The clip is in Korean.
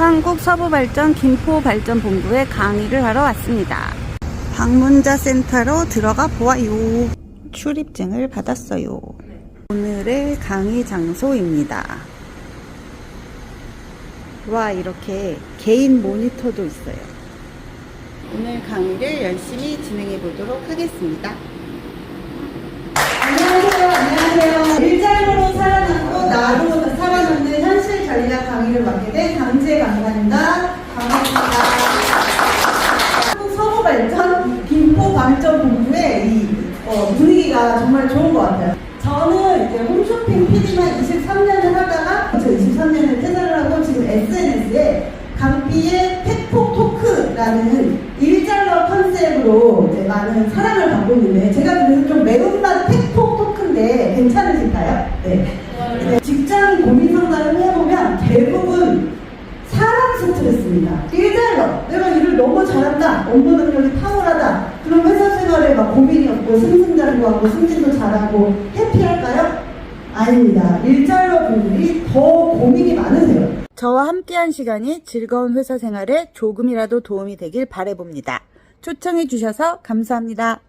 한국서부발전 김포발전본부에 강의를 하러 왔습니다. 방문자 센터로 들어가 보아요. 출입증을 받았어요. 오늘의 강의 장소입니다. 와, 이렇게 개인 모니터도 있어요. 오늘 강의를 열심히 진행해 보도록 하겠습니다. 현실 전략 강의를 맡게 된 강재 강사입니다. 반갑습니다. 한국 서부발전 김포발전본부의 이 어, 분위기가 정말 좋은 것 같아요. 저는 이제 홈쇼핑 PD만 23년을 하다가 저 23년을 퇴사를 하고 지금 SNS에 강비의 팩폭 토크라는 일잘러 컨셉으로 이제 많은 사랑을 받고 있는데 제가 그래서 좀 매운맛 팩폭 토크인데 괜찮으실까요? 네. 네, 직장 고민 상담을 해보면 대부분 사람 스트레스입니다. 일잘러 내가 일을 너무 잘한다 업무 능력이 탁월하다 그럼 회사 생활에 막 고민이 없고 승승장구하고 승진도 잘하고 해피할까요? 아닙니다. 일잘러 분들이 더 고민이 많으세요. 저와 함께한 시간이 즐거운 회사 생활에 조금이라도 도움이 되길 바래봅니다. 초청해 주셔서 감사합니다.